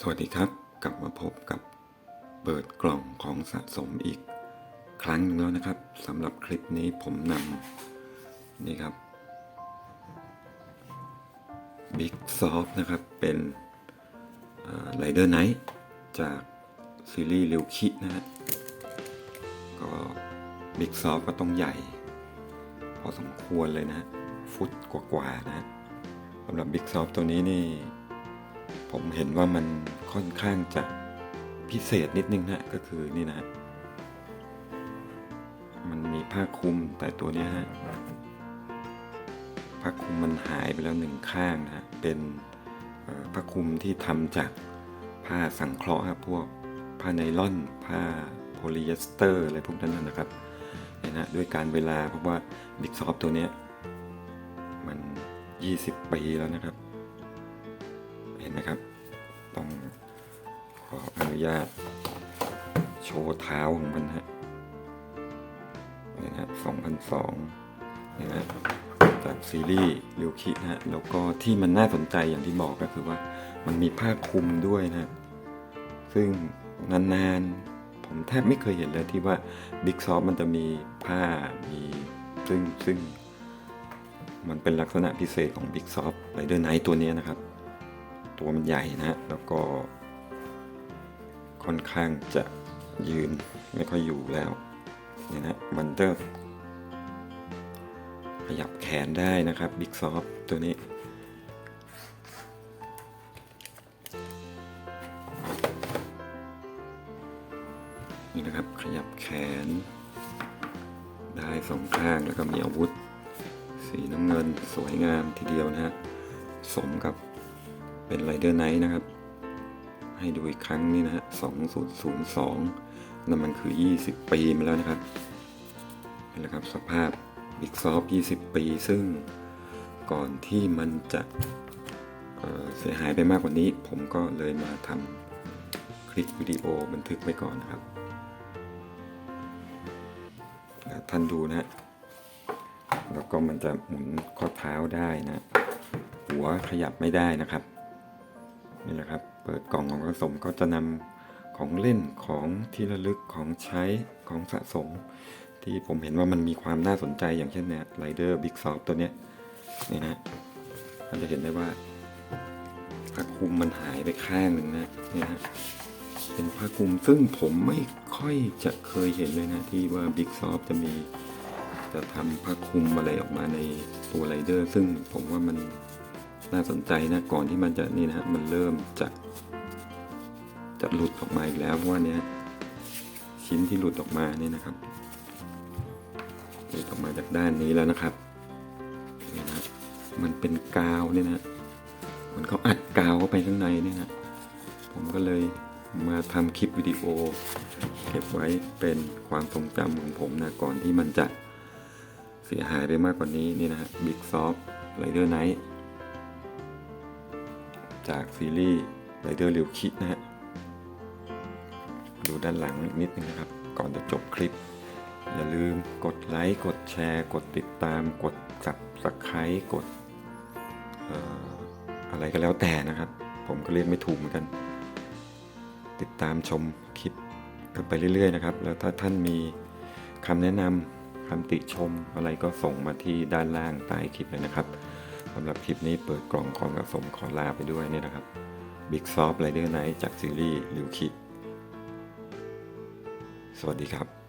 สวัสดีครับ กลับมาพบกับเปิดกล่องของสะสมอีก ครั้งหนึ่งแล้วนะครับสำหรับคลิปนี้ผมนำนี่ครับ Big Soft นะครับ เป็นไรเดอร์ไนท์จากซีรีส์ริวคินะฮะก็ Big Soft ก็ต้องใหญ่ พอสมควรเลยนะ ฟุตกว่าๆนะสำหรับ Big Soft ตัวนี้นี่ ผมเห็นว่ามันค่อนข้างจะพิเศษนิดนึงนะก็คือนี่นะมันมีผ้าคลุมแต่ตัวนี้ฮะผ้าคลุมมันหายไปแล้วหนึ่งข้างนะเป็นผ้าคลุมที่ทำจากผ้าสังเคราะห์ครับพวกผ้าไนล่อนผ้าโพลีเอสเตอร์อะไรพวกนั้นนะครับเนี่ยนะด้วยการเวลาเพราะว่าบิ๊กซอฟตัวนี้มัน 20 ปีแล้วนะครับ เห็นไหมครับ นุญาต โชว์เท้าของมันฮะนี่นะ2002นี่นะจากซีรีส์ริวคินะฮะแล้วก็ที่มันน่าสนใจอย่างที่บอกก็คือว่ามันมีผ้าคลุมด้วยนะ ซึ่งนานๆ ผมแทบไม่เคยเห็นเลยที่ว่าบิ๊กซอฟมันจะมีผ้ามีซึ่งซึ่งมันเป็นลักษณะพิเศษของ Big Soft Rider Knight ตัวนี้นะครับ ตัวมันใหญ่นะ แล้วก็ ค่อนข้างจะยืนไม่ค่อยอยู่แล้วเนี่ยนะมันจะขยับแขนได้นะครับ Big Soft ตัวนี้ นี่นะครับขยับแขน ได้สองข้างแล้วก็มีอาวุธ สีน้ำเงินสวยงามทีเดียวนะฮะ สมกับเป็นไรเดอร์ไนท์นะครับ ให้ดูอีกครั้งนี่นะฮะ2002นั่นมันคือ 20 ปีมาแล้วนะครับนี่แหละครับสภาพ Big Soft 20 ปี ซึ่งก่อนที่มันจะเเสียหายไปมากกว่านี้ ผมก็เลยมาทำคลิปวิดีโอบันทึกไว้ก่อนนะครับ ท่านดูนะฮะแล้วก็มันจะหมุนข้อเท้าได้นะ หัวขยับไม่ได้นะครับ นี่แหละครับ เปิดกล่องของผสมก็จะนำของเล่นของที่ระลึกของใช้ของสะสม ที่ผมเห็นว่ามันมีความน่าสนใจอย่างเช่นเนี่ยไรเดอร์บิ๊กซอฟตัวเนี้ยนี่นะท่าจะเห็นได้ว่าผ้าคลุมมันหายไปข้างหนึ่งนะนี่ฮะเป็นผ้าคลุมซึ่งผมไม่ค่อยจะเคยเห็นเลยนะ ที่ว่าบิ๊กซอฟจะมีจะทำผ้าคลุมอะไรออกมาในตัวไรเดอร์ ซึ่งผมว่ามันน่าสนใจนะก่อนที่มันจะนี่นะฮะมันเริ่มจะ จะหลุดออกมาอีกแล้วเพราะว่าเนี้ยชิ้นที่หลุดออกมานี่นะครับหลุดออกมาจากด้านนี้แล้วนะครับนี่นะมันเป็นกาวเนี่ยนะมันเขาอัดกาวเข้าไปข้างในเนี่ยนะผมก็เลยมาทำคลิปวิดีโอ เก็บไว้เป็นความทรงจำของผมนะก่อนที่มันจะเสียหายไปมากกว่านี้นี่นะฮะ Big Soft Rider Knight จากซีรีส์ Rider ริวคินะฮะ ดูด้านหลังนิดนึงนะครับ ก่อนจะจบคลิป อย่าลืมกดไลค์กดแชร์ กดติดตาม กด Subscribe กดอะไรก็แล้วแต่นะครับ ผมก็เรียกไม่ถูกเหมือนกัน ติดตามชมคลิปกันไปเรื่อยๆนะครับ แล้วถ้าท่านมีคำแนะนำคำติชมอะไรก็ส่งมาที่ด้านล่างใต้คลิปเลยนะครับสำหรับคลิปนี้เปิดกล่องของกระสมขอลาไปด้วยนี่นะครับ Big Soft Rider Night จากซีรีส์ลิวคิด วัสดีครับ